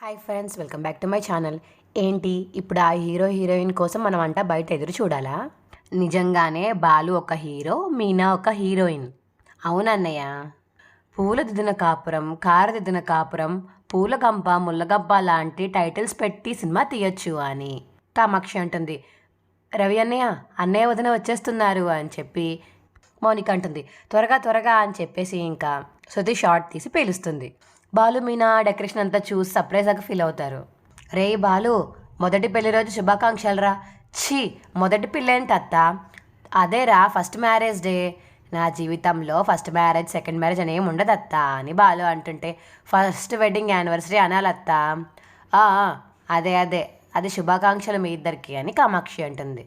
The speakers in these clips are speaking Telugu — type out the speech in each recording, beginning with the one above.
Hi friends welcome back to my channel ఏంటి? ఇప్పుడు ఆ హీరో హీరోయిన్ కోసం మనం అంట బయట ఎదురు చూడాలా? నిజంగానే బాలు ఒక హీరో మీనా ఒక హీరోయిన్. అవునన్నయ్య పూల దిద్దిన కాపురం కార దిద్దిన కాపురం పూల గంప ముల్లగంప లాంటి టైటిల్స్ పెట్టి సినిమా తీయొచ్చు అని. కామాక్షి అంటుంది. రవి అన్నయ్య అన్నయ్య వదిన వచ్చేస్తున్నారు అని చెప్పి మౌనిక అంటుంది. త్వరగా త్వరగా అని చెప్పేసి ఇంకా శృతి షార్ట్ తీసి పేలుస్తుంది. బాలు మీనా డెకరేషన్ అంతా చూసి సర్ప్రైజ్గా ఫీల్ అవుతారు. రే బాలు మొదటి పెళ్ళి రోజు శుభాకాంక్షలు రా ఛీ మొదటి పెళ్ళైన ఏంటి అత్త అదేరా ఫస్ట్ మ్యారేజ్ డే నా జీవితంలో ఫస్ట్ మ్యారేజ్ సెకండ్ మ్యారేజ్ అని ఏమి ఉండదు అత్త అని బాలు అంటుంటే ఫస్ట్ వెడ్డింగ్ యానివర్సరీ అనాలత్త అదే అదే అది శుభాకాంక్షలు మీ ఇద్దరికి అని కామాక్షి అంటుంది.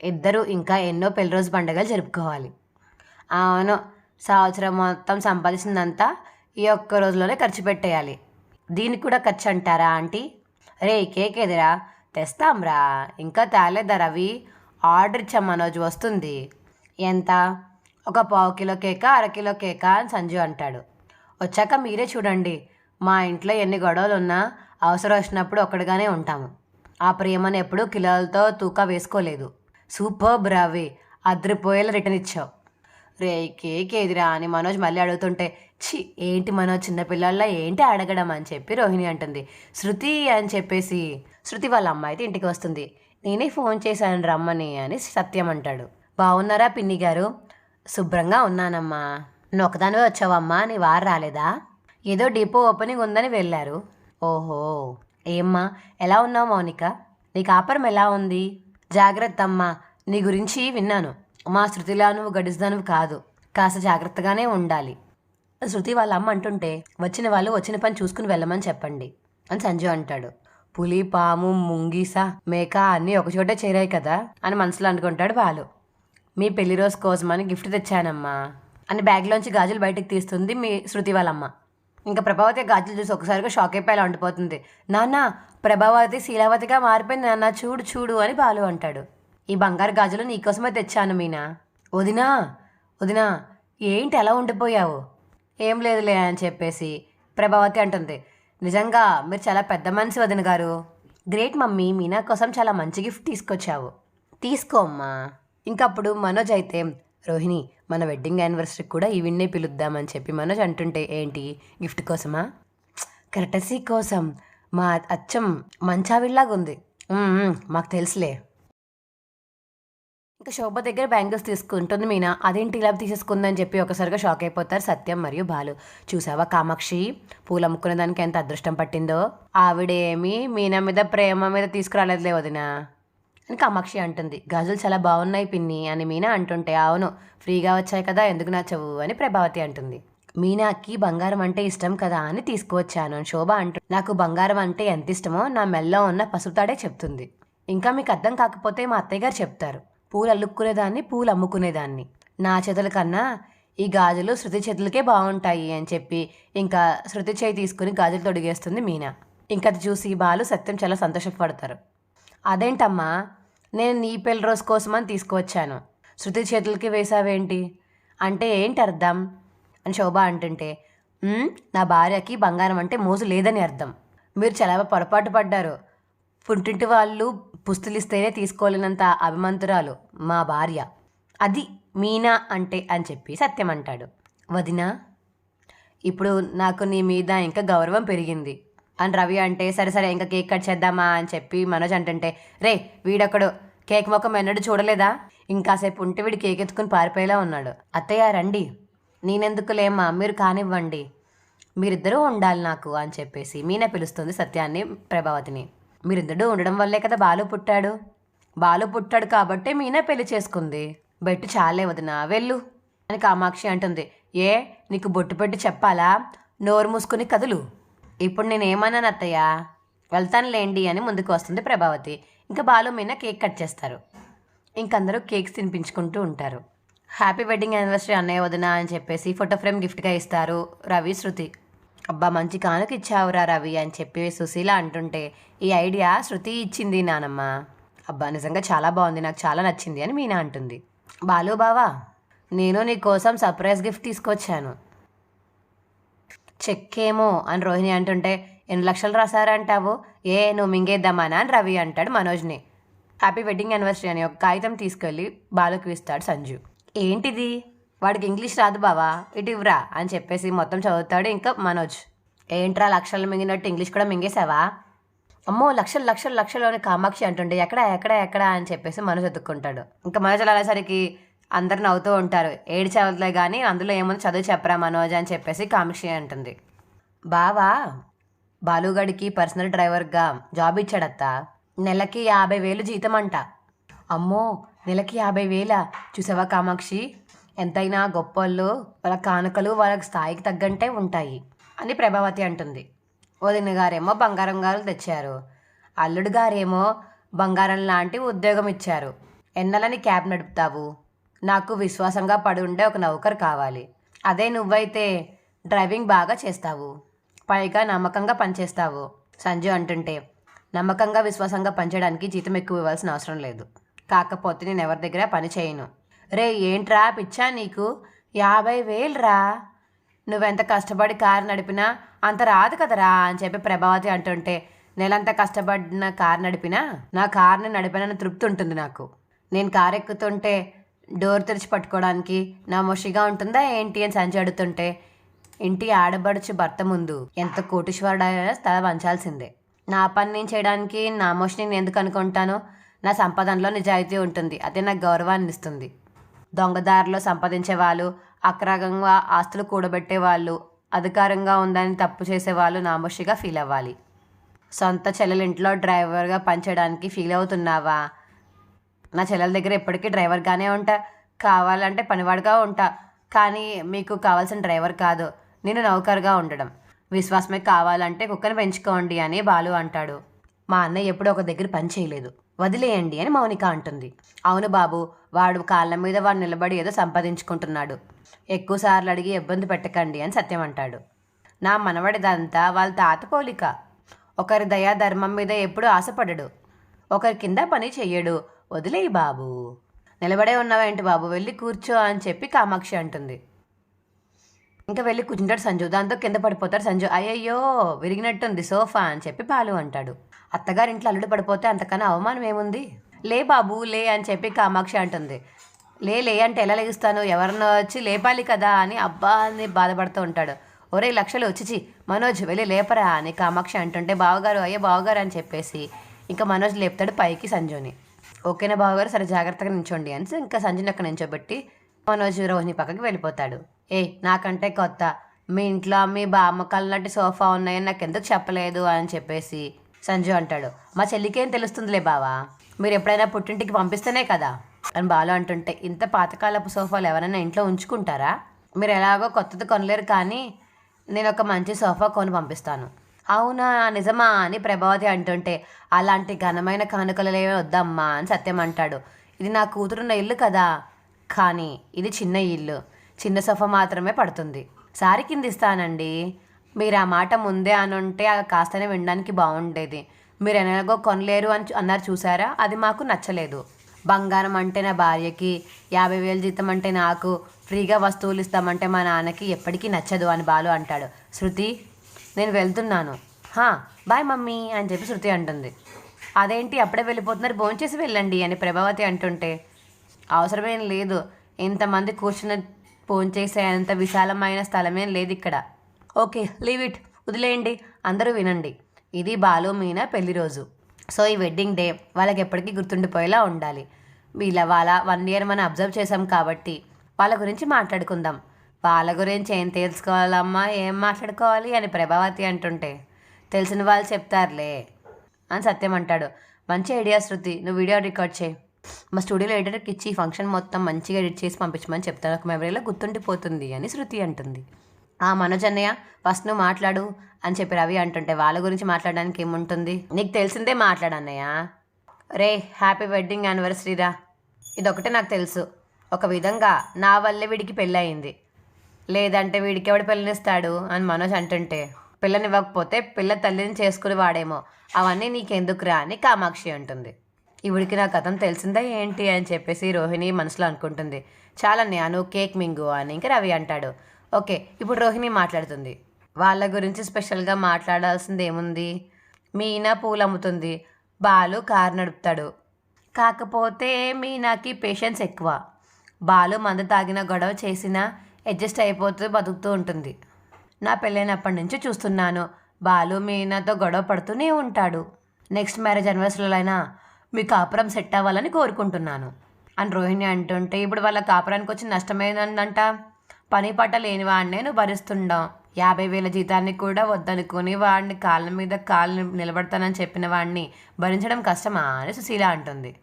ఇద్దరు ఇంకా ఎన్నో పెళ్ళి రోజు పండుగలు జరుపుకోవాలి. అవును సంవత్సరం మొత్తం సంపాదించిందంతా ఈ ఒక్క రోజులోనే ఖర్చు పెట్టేయాలి. దీనికి కూడా ఖర్చు అంటారా ఆంటీ? రే కేక్ ఎదిరా తెస్తాంరా. ఇంకా తేలేదా రవి? ఆర్డర్ ఇచ్చాం మనోజ్ వస్తుంది. ఎంత? ఒక పావు కిలో కేక అరకిలో కేకా కేక అని సంజు అంటాడు. వచ్చాక మీరే చూడండి. మా ఇంట్లో ఎన్ని గొడవలు ఉన్నా అవసరం వచ్చినప్పుడు ఒక్కడిగానే ఉంటాము. ఆ ప్రేమను ఎప్పుడూ కిలోలతో తూకా వేసుకోలేదు. సూపర్ బ్రావి అద్రిపోయేలా రిటర్న్ ఇచ్చావు. రే కేక్ ఏదిరా అని మనోజ్ మళ్ళీ అడుగుతుంటే ఛీ ఏంటి మనోజ్ చిన్నపిల్లల ఏంటి అడగడం అని చెప్పి రోహిణి అంటుంది. శృతి అని చెప్పేసి శృతి వాళ్ళ అమ్మ అయితే ఇంటికి వస్తుంది. నేనే ఫోన్ చేశాను రమ్మని అని సత్యం అంటాడు. బాగున్నారా పిన్ని గారు? శుభ్రంగా ఉన్నానమ్మా. నువ్వు వచ్చావమ్మా నీ వారు రాలేదా? ఏదో డిపో ఓపెనింగ్ ఉందని వెళ్ళారు. ఓహో ఏమ్మా ఎలా ఉన్నావు మౌనిక? నీ కాపురం ఎలా ఉంది? జాగ్రత్త అమ్మా నీ గురించి విన్నాను. మా శృతిలా నువ్వు గడిస్తానువు కాదు. కాస్త జాగ్రత్తగానే ఉండాలి. శృతి వాళ్ళ అమ్మ అంటుంటే వచ్చిన వాళ్ళు వచ్చిన పని చూసుకుని వెళ్ళమని చెప్పండి అని సంజయ్ అంటాడు. పులి పాము ముంగీస మేక అన్నీ ఒకచోటే చేరాయి కదా అని మనసులో అనుకుంటాడు బాలు. మీ పెళ్ళి రోజు కోసమని గిఫ్ట్ తెచ్చానమ్మా అని బ్యాగ్లోంచి గాజులు బయటకు తీస్తుంది మీ శృతి వాళ్ళమ్మ. ఇంకా ప్రభావతి గాజులు చూసి ఒకసారిగా షాక్ అయిపోయేలా ఉండిపోతుంది. నాన్న ప్రభావతి శీలావతిగా మారిపోయింది నాన్న చూడు చూడు అని బాలు అంటాడు. ఈ బంగారు గాజులు నీకోసమే తెచ్చాను మీనా. వదినా వదినా ఏంటి ఎలా ఉండిపోయావు? ఏం లేదులే అని చెప్పేసి ప్రభావతి అంటుంది. నిజంగా మీరు చాలా పెద్ద మనిషి వదిన గారు. గ్రేట్ మమ్మీ మీనా కోసం చాలా మంచి గిఫ్ట్ తీసుకొచ్చావు. తీసుకో అమ్మా. ఇంకప్పుడు మనోజ్ అయితే రోహిణి మన వెడ్డింగ్ యానివర్సరీకి కూడా ఈవిన్నే పిలుద్దామని చెప్పి మనోజ్ అంటుంటే ఏంటి? గిఫ్ట్ కోసమా? కరటసీ కోసం మా అచ్చం మంచావిల్లాగా ఉంది మాకు తెలుసులే. ఇంకా శోభ దగ్గర బ్యాంగిల్స్ తీసుకుంటుంది మీనా. అదేంటి ఇలా తీసేసుకుందని చెప్పి ఒకసారిగా షాక్ అయిపోతారు సత్యం మరియు బాలు. చూసావా కామాక్షి? పూలు అమ్ముకునే దానికి ఎంత అదృష్టం పట్టిందో. ఆవిడేమి మీనా మీద ప్రేమ మీద తీసుకురాలేదులే వదినా. అని కామాక్షి అంటుంది. గాజులు చాలా బాగున్నాయి పిన్ని అని మీనా అంటుంటే అవును ఫ్రీగా వచ్చాయి కదా ఎందుకు నచ్చవు అని ప్రభావతి అంటుంది. మీనాకి బంగారం అంటే ఇష్టం కదా అని తీసుకువచ్చాను అని శోభ అంటు నాకు బంగారం అంటే ఎంత ఇష్టమో నా మెల్లో ఉన్న పసుపుతాడే చెప్తుంది. ఇంకా మీకు అర్థం కాకపోతే మా అత్తయ్య గారు చెప్తారు. పూలు అల్లుక్కునేదాన్ని పూలు అమ్ముకునేదాన్ని. నా చేతుల కన్నా ఈ గాజులు శృతి చేతులకే బాగుంటాయి అని చెప్పి ఇంకా శృతి చేయి తీసుకుని గాజులు తొడిగేస్తుంది మీనా. ఇంకా అది చూసి బాలు సత్యం చాలా సంతోషపడతారు. అదేంటమ్మా నేను నీ పెళ్ళి రోజు కోసమని తీసుకువచ్చాను. శృతి చేతులకి వేసావేంటి అంటే ఏంటి అర్థం? అని శోభ అంటుంటే నా భార్యకి బంగారం అంటే మోజు లేదని అర్థం. మీరు చాలా పొరపాటు పడ్డారు. పుట్టింటి వాళ్ళు పుస్తులిస్తేనే తీసుకోలేనంత అభిమంతురాలు మా భార్య. అది మీనా అంటే అని చెప్పి సత్యం అంటాడు. వదినా ఇప్పుడు నాకు నీ మీద ఇంకా గౌరవం పెరిగింది. అని రవి అంటే సరే సరే ఇంకా కేక్ కట్ చేద్దామా అని చెప్పి మనోజ్ అంటుంటే రే వీడొకడు కేక్ మొక్కం ఎన్నడూ చూడలేదా? ఇంకాసేపు ఉంటే వీడు కేక్ ఎత్తుకుని పారిపోయేలా ఉన్నాడు. అత్తయ్య రండి. నేనెందుకు లేమ్మా మీరు కానివ్వండి. మీరిద్దరూ ఉండాలి నాకు అని చెప్పేసి మీనా పిలుస్తుంది సత్యాన్ని ప్రభావతిని. మీరిద్దరూ ఉండడం వల్లే కదా బాలు పుట్టాడు. బాలు పుట్టాడు కాబట్టే మీనా పెళ్ళి చేసుకుంది. బెట్టు చాలే వదిన వెళ్ళు అని కామాక్షి అంటుంది. ఏ నీకు బొట్టు పెట్టి చెప్పాలా? నోరు మూసుకుని కదులు. ఇప్పుడు నేను ఏమన్నాను అత్తయ్య? వెళ్తానులేండి అని ముందుకు వస్తుంది ప్రభావతి. ఇంకా బాలు మీనా కేక్ కట్ చేస్తారు. ఇంకందరూ కేక్స్ తినిపించుకుంటూ ఉంటారు. హ్యాపీ వెడ్డింగ్ యానివర్సరీ అన్నయ్య వదిన అని చెప్పేసి ఫోటో ఫ్రేమ్ గిఫ్ట్గా ఇస్తారు రవి శృతి. అబ్బా మంచి కానుక ఇచ్చావురా రవి అని చెప్పి సుశీల అంటుంటే ఈ ఐడియా శృతి ఇచ్చింది నానమ్మ. అబ్బా నిజంగా చాలా బాగుంది నాకు చాలా నచ్చింది అని మీనా అంటుంది. బాలు బావా నేను నీ కోసం సర్ప్రైజ్ గిఫ్ట్ తీసుకొచ్చాను. చెక్ ఏమో అని రోహిణి అంటుంటే ఎన్ని లక్షలు రాసారంటావు ఏ నువ్వు మింగేద్దామానా అని రవి అంటాడు మనోజ్ని. హ్యాపీ వెడ్డింగ్ యానివర్సరీ అని ఒక కాగితం తీసుకెళ్ళి బాలుకి ఇస్తాడు సంజు. ఏంటిది? వాడికి ఇంగ్లీష్ రాదు బావా. ఇటు ఇవ్వరా అని చెప్పేసి మొత్తం చదువుతాడు ఇంకా మనోజ్. ఏంట్రా లక్షలు మింగినట్టు ఇంగ్లీష్ కూడా మింగేసావా అమ్మో లక్షలు లక్షలు లక్షలు అని కామాక్షి అంటుండే ఎక్కడ ఎక్కడ ఎక్కడ అని చెప్పేసి మనోజ్ ఎత్తుక్కుంటాడు ఇంకా మనోజ్ అలా అందరు నవ్వుతూ ఉంటారు. ఏడు చదవలే కానీ అందులో ఏముంది చదువు చెప్పరా మనోజ్ అని చెప్పేసి కామాక్షి అంటుంది. బావా బాలుగడికి పర్సనల్ డ్రైవర్గా జాబ్ ఇచ్చాడత్తా. నెలకి యాభై వేలు జీతం అంట. అమ్మో నెలకి యాభై వేల? చూసావా కామాక్షి? ఎంతైనా గొప్పోళ్ళు వాళ్ళ కానుకలు వాళ్ళ స్థాయికి తగ్గంటే ఉంటాయి అని ప్రభావతి అంటుంది. వదిన గారేమో బంగారం గారు తెచ్చారు. అల్లుడు గారేమో బంగారం లాంటి ఉద్యోగం ఇచ్చారు. ఎన్నలని క్యాబ్ నడుపుతావు? నాకు విశ్వాసంగా పడి ఉండే ఒక నౌకర్ కావాలి. అదే నువ్వైతే డ్రైవింగ్ బాగా చేస్తావు. పైగా నమ్మకంగా పనిచేస్తావు. సంజు అంటుంటే నమ్మకంగా విశ్వాసంగా పనిచేయడానికి జీతం ఎక్కువ ఇవ్వాల్సిన అవసరం లేదు. కాకపోతే నేను ఎవరి దగ్గర పని చేయను. రే ఏంట్రా పిచ్చా నీకు? యాభై వేలు రా నువ్వెంత కష్టపడి కారు నడిపినా అంత రాదు కదరా అని చెప్పి ప్రభావతి అంటుంటే నెలంతా కష్టపడిన కారు నడిపినా? నా కార్ని నడిపిన తృప్తి ఉంటుంది నాకు. నేను కారు ఎక్కుతుంటే డోర్ తెరిచి పట్టుకోవడానికి నా మొషిగా ఉంటుందా ఏంటి అని సంచి అడుగుతుంటే ఇంటి ఆడబడుచు భర్త ముందు ఎంత కోటీశ్వరుడైనా తల వంచాల్సిందే. నా పని నేను చేయడానికి నా మోషిని నేను ఎందుకు అనుకుంటాను? నా సంపాదనలో నిజాయితీ ఉంటుంది అదే నాకు గౌరవాన్ని ఇస్తుంది. దొంగదారిలో సంపాదించే వాళ్ళు అక్రమంగా ఆస్తులు కూడబెట్టే వాళ్ళు అధికారంగా ఉందని తప్పు చేసే వాళ్ళు నామోషిగా ఫీల్ అవ్వాలి. సొంత చెల్లెలింట్లో డ్రైవర్గా పనిచేయడానికి ఫీల్ అవుతున్నావా? నా చెల్లెల దగ్గర ఎప్పటికీ డ్రైవర్గానే ఉంటా. కావాలంటే పనివాడుగా ఉంటా. కానీ మీకు కావాల్సిన డ్రైవర్ కాదు. నేను నౌకర్గా ఉండడం. విశ్వాసమే కావాలంటే కుక్కని పెంచుకోండి అని బాలు అంటాడు. మా అన్నయ్య ఎప్పుడూ ఒక దగ్గర పని చేయలేదు. వదిలేయండి అని మౌనిక అంటుంది. అవును బాబు వాడు కాళ్ళ మీద వాడు నిలబడి ఏదో సంపాదించుకుంటున్నాడు. ఎక్కువ సార్లు అడిగి ఇబ్బంది పెట్టకండి అని సత్యం అంటాడు. నా మనవడిదంతా వాళ్ళ తాత పోలిక. ఒకరి దయా ధర్మం మీద ఎప్పుడూ ఆశపడడు. ఒకరి కింద పని చెయ్యడు. వదిలేయి బాబు. నిలబడే ఉన్నావేంటి బాబు? వెళ్ళి కూర్చో అని చెప్పి కామాక్షి అంటుంది. ఇంకా వెళ్ళి కూర్చుంటాడు సంజు. దాంతో కింద పడిపోతాడు సంజు. అయ్యయ్యో విరిగినట్టుంది సోఫా అని చెప్పి బాలు అంటాడు. అత్తగారి ఇంట్లో అల్లుడు పడిపోతే అంతకన్నా అవమానం ఏముంది? లే బాబు లే అని చెప్పి కామాక్షి అంటుంది. లే లే అంటే ఎలా లెగుస్తాను? ఎవరినో వచ్చి లేపాలి కదా అని అబ్బా అని బాధపడుతూ ఉంటాడు. ఒరే లక్షలు వచ్చిచి మనోజ్ వెళ్ళి లేపరా అని కామాక్షి అంటుంటే బావగారు అయ్యే బావగారు అని చెప్పేసి ఇంకా మనోజ్ లేపుతాడు పైకి సంజుని. ఓకేనా బావగారు? సరే జాగ్రత్తగా నించోండి అని ఇంకా సంజుని అక్కడ నించోబెట్టి మనోజ్ రోహిణి పక్కకి వెళ్ళిపోతాడు. ఏ నాకంటే కొత్త. మీ ఇంట్లో మీ బామ్మకాలు నాటి సోఫా ఉన్నాయని నాకు ఎందుకు చెప్పలేదు అని చెప్పేసి సంజు అంటాడు. మా చెల్లికేం తెలుస్తుందిలే బావా? మీరు ఎప్పుడైనా పుట్టింటికి పంపిస్తేనే కదా? అని బాలు అంటుంటే ఇంత పాతకాలపు సోఫాలు ఎవరైనా ఇంట్లో ఉంచుకుంటారా? మీరు ఎలాగో కొత్తది కొనలేరు కానీ నేను ఒక మంచి సోఫా కొని పంపిస్తాను. అవునా? నిజమా? అని ప్రభావతి అంటుంటే అలాంటి ఘనమైన కానుకలలేవే వద్దమ్మా అని సత్యం అంటాడు. ఇది నా కూతురున్న ఇల్లు కదా? కానీ ఇది చిన్న ఇల్లు. చిన్న సోఫా మాత్రమే పడుతుంది. సారి కింద ఇస్తానండి. మీరు ఆ మాట ముందే అనుంటే కాస్తనే వినడానికి బాగుండేది. మీరు ఎలాగో కొనలేరు అని అన్నారు చూసారా? అది మాకు నచ్చలేదు. బంగారం అంటే నా భార్యకి యాభై వేలు జీతం అంటే నాకు ఫ్రీగా వస్తువులు ఇస్తామంటే మా నాన్నకి ఎప్పటికీ నచ్చదు అని బాలు అంటాడు. శృతి నేను వెళ్తున్నాను. హా బాయ్ మమ్మీ అని చెప్పి శృతి అంటుంది. అదేంటి అప్పుడే వెళ్ళిపోతున్నారు? భోంచేసి వెళ్ళండి అని ప్రభావతి అంటుంటే అవసరమేం లేదు. ఇంతమంది కూర్చుని భోంచేసేంత విశాలమైన స్థలమేం లేదు ఇక్కడ ఓకే లీవ్ ఇట్. వదిలేయండి. అందరూ వినండి. ఇది బాలు మీనా పెళ్ళి రోజు. సో ఈ వెడ్డింగ్ డే వాళ్ళకి ఎప్పటికీ గుర్తుండిపోయేలా ఉండాలి. వీళ్ళ వాళ్ళ వన్ ఇయర్ మనం అబ్జర్వ్ చేసాం కాబట్టి వాళ్ళ గురించి మాట్లాడుకుందాం. వాళ్ళ గురించి ఏం తెలుసుకోవాలమ్మా? ఏం మాట్లాడుకోవాలి? అని ప్రభావతి అంటుంటే తెలిసిన వాళ్ళు చెప్తారులే అని సత్యం అంటాడు. మంచి ఐడియా శృతి. నువ్వు వీడియో రికార్డ్ చేయి. మా స్టూడియోలో ఎడిటర్కి ఇచ్చి ఫంక్షన్ మొత్తం మంచిగా ఎడిట్ చేసి పంపించమని చెప్తాను. ఒక మెమరీలో గుర్తుండిపోతుంది అని శృతి అంటుంది. ఆ మనోజ్ అన్నయ్య ఫస్ట్ నువ్వు మాట్లాడు అని చెప్పి రవి అంటుంటే వాళ్ళ గురించి మాట్లాడడానికి ఏముంటుంది? నీకు తెలిసిందే మాట్లాడన్నయ్య. రే హ్యాపీ వెడ్డింగ్ యానివర్సరీరా ఇదొకటే నాకు తెలుసు. ఒక విధంగా నా వల్లే వీడికి పెళ్ళయింది. లేదంటే వీడికి ఎవడు పెళ్ళనిస్తాడు? అని మనోజ్ అంటుంటే పిల్లనివ్వకపోతే పిల్ల తల్లిని చేసుకుని వాడేమో. అవన్నీ నీకెందుకురా? అని కామాక్షి అంటుంది. ఇవిడికి నా కథం తెలిసిందా ఏంటి? అని చెప్పేసి రోహిణి మనసులో అనుకుంటుంది. చాలన్నయ్య నువ్వు కేక్ మింగు అని ఇంకా రవి అంటాడు. ఓకే ఇప్పుడు రోహిణి మాట్లాడుతుంది. వాళ్ళ గురించి స్పెషల్గా మాట్లాడాల్సింది ఏముంది? మీనా పూలు అమ్ముతుంది. బాలు కారు నడుపుతాడు. కాకపోతే మీనాకి పేషెన్స్ ఎక్కువ. బాలు మందు తాగిన గొడవ చేసినా అడ్జస్ట్ అయిపోతూ బతుకుతూ ఉంటుంది. నా పెళ్ళైనప్పటి నుంచి చూస్తున్నాను. బాలు మీనాతో గొడవ పడుతూనే ఉంటాడు. నెక్స్ట్ మ్యారేజ్ అనివర్సరీలైనా అయినా మీ కాపురం సెట్ అవ్వాలని కోరుకుంటున్నాను. అని రోహిణి అంటుంటే ఇప్పుడు వాళ్ళ కాపురానికి వచ్చి నష్టమైందంట? పని పట్ట లేని వాడినే నువ్వు భరిస్తుండం యాభై వేల జీతాన్ని కూడా వద్దనుకుని వాడిని కాళ్ళ మీద కాళ్ళు నిలబడతానని చెప్పిన వాడిని భరించడం కష్టమా అని సుశీల అంటుంది.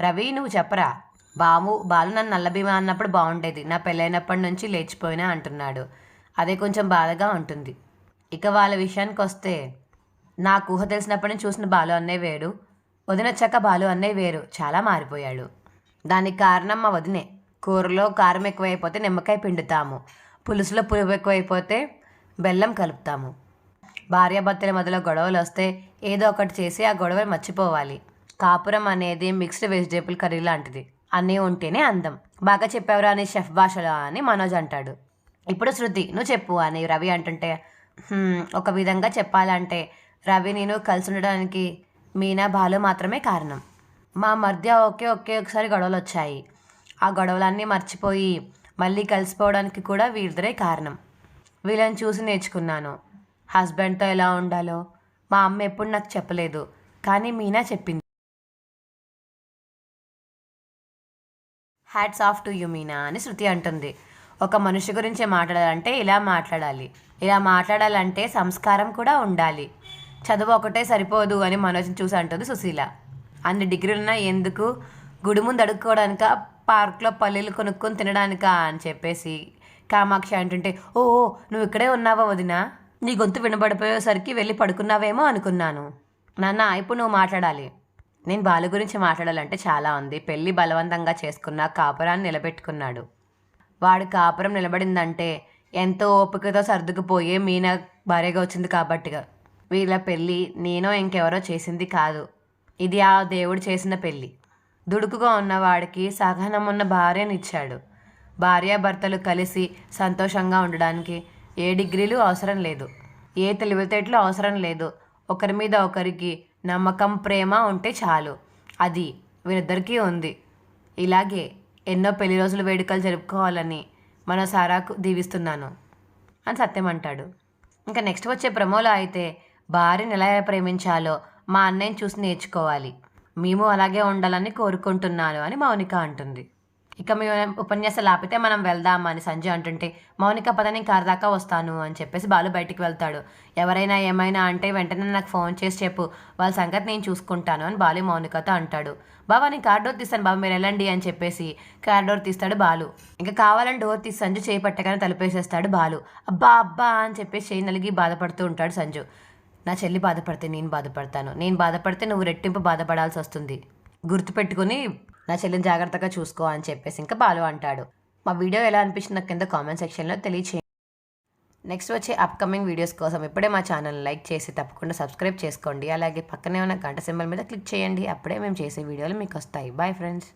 రవి నువ్వు చెప్పరా? బాము బాలు నన్ను నల్లభీమా అన్నప్పుడు బాగుండేది. నా పెళ్ళైనప్పటి నుంచి లేచిపోయినా అంటున్నాడు. అదే కొంచెం బాధగా ఉంటుంది. ఇక వాళ్ళ విషయానికి వస్తే నాకు ఊహ తెలిసినప్పటి నుంచి చూసిన బాలు అన్నయ్య వదిన వదినొచ్చాక బాలు అన్నయ్య వేరు. చాలా మారిపోయాడు. దానికి కారణం మా వదినే. కూరలో కారం ఎక్కువైపోతే నిమ్మకాయ పిండుతాము. పులుసులో పులుపు ఎక్కువైపోతే బెల్లం కలుపుతాము. భార్యాభర్తల మధ్యలో గొడవలు వస్తే ఏదో ఒకటి చేసి ఆ గొడవలు మర్చిపోవాలి. కాపురం అనేది మిక్స్డ్ వెజిటేబుల్ కర్రీ లాంటిది. అన్నీ ఉంటేనే అందం. బాగా చెప్పావురా అని షెఫ్ భాషలో అని మనోజ్ అంటాడు. ఇప్పుడు శృతి నువ్వు చెప్పు అని రవి అంటుంటే ఒక విధంగా చెప్పాలంటే రవి నేను కలిసి ఉండడానికి మీనా బాలు మాత్రమే కారణం. మా మధ్య ఒకే ఒకే ఒకసారి గొడవలు వచ్చాయి. ఆ గొడవలన్నీ మర్చిపోయి మళ్ళీ కలిసిపోవడానికి కూడా వీరిద్దరే కారణం. వీళ్ళని చూసి నేర్చుకున్నాను. హస్బెండ్తో ఎలా ఉండాలో మా అమ్మ ఎప్పుడు నాకు చెప్పలేదు కానీ మీనా చెప్పింది. Hats off to you Meena అని శృతి అంటుంది. ఒక మనిషి గురించి మాట్లాడాలంటే ఇలా మాట్లాడాలి. ఇలా మాట్లాడాలంటే సంస్కారం కూడా ఉండాలి. చదువు ఒకటే సరిపోదు అని మనోజ్ని చూసి అంటుంది సుశీల. అన్ని డిగ్రీలున్నా ఎందుకు? గుడి ముందు అడుక్కోవడానిక? పార్క్లో పల్లీలు కొనుక్కొని తినడానికా అని చెప్పేసి కామాక్షి అంటుంటే ఓ నువ్వు ఇక్కడే ఉన్నావా వదినా? నీ గొంతు వినబడిపోయేసరికి వెళ్ళి పడుకున్నావేమో అనుకున్నాను. నాన్న ఇప్పుడు నువ్వు మాట్లాడాలి. నేను బాలు గురించి మాట్లాడాలంటే చాలా ఉంది. పెళ్ళి బలవంతంగా చేసుకున్న కాపురాన్ని నిలబెట్టుకున్నాడు. వాడు కాపురం నిలబడిందంటే ఎంతో ఓపికతో సర్దుకుపోయే మీనా భార్యగా వచ్చింది కాబట్టిగా వీళ్ళ పెళ్ళి నేనో ఇంకెవరో చేసింది కాదు. ఇది ఆ దేవుడు చేసిన పెళ్ళి. దుడుకుగా ఉన్నవాడికి సహనం ఉన్న భార్యనిచ్చాడు భార్యాభర్తలు కలిసి సంతోషంగా ఉండడానికి ఏ డిగ్రీలు అవసరం లేదు. ఏ తెలివితేటలు అవసరం లేదు. ఒకరి మీద ఒకరికి నమ్మకం ప్రేమ ఉంటే చాలు. అది వీరిద్దరికీ ఉంది. ఇలాగే ఎన్నో పెళ్ళి రోజుల వేడుకలు జరుపుకోవాలని మన సారాకు దీవిస్తున్నాను అని సత్యం అంటాడు. ఇంకా నెక్స్ట్ వచ్చే ప్రమోలో అయితే భార్యని ఎలా ప్రేమించాలో మా అన్నయ్యని చూసి నేర్చుకోవాలి. మేము అలాగే ఉండాలని కోరుకుంటున్నాను అని మౌనిక అంటుంది. ఇక మీ ఉపన్యాసాలు ఆపితే మనం వెళ్దాం అని సంజయ్ అంటుంటే మౌనిక పద నేను కారు దాకా వస్తాను అని చెప్పేసి బాలు బయటికి వెళ్తాడు. ఎవరైనా ఏమైనా అంటే వెంటనే నాకు ఫోన్ చేసి చెప్పు వాళ్ళ సంగతి నేను చూసుకుంటాను అని బాలు మౌనికతో అంటాడు. బాబా నేను కార్ డోర్ తీస్తాను బాబు మీరు వెళ్ళండి అని చెప్పేసి కార్ డోర్ తీస్తాడు బాలు. ఇంకా కావాలని డోర్ తీసి సంజు చేయి పట్టగానే తలుపేసేస్తాడు బాలు. అబ్బా అబ్బా అని చెప్పేసి చేయి నలిగి బాధపడుతూ ఉంటాడు సంజు. నా చెల్లి బాధపడితే నేను బాధపడతాను. నేను బాధపడితే నువ్వు రెట్టింపు బాధపడాల్సి వస్తుంది. గుర్తుపెట్టుకుని నా చెల్లిని జాగ్రత్తగా చూసుకో అని చెప్పేసి ఇంకా బాలు అంటాడు. మా వీడియో ఎలా అనిపించింది నాకు కింద కామెంట్ సెక్షన్లో తెలియచేయండి. నెక్స్ట్ వచ్చే అప్కమింగ్ వీడియోస్ కోసం ఇప్పుడే మా ఛానల్ లైక్ చేసి తప్పకుండా సబ్స్క్రైబ్ చేసుకోండి. అలాగే పక్కనే ఉన్న గంట సింబల్ మీద క్లిక్ చేయండి. అప్పుడే మేము చేసే వీడియోలు మీకు వస్తాయి. Bye friends.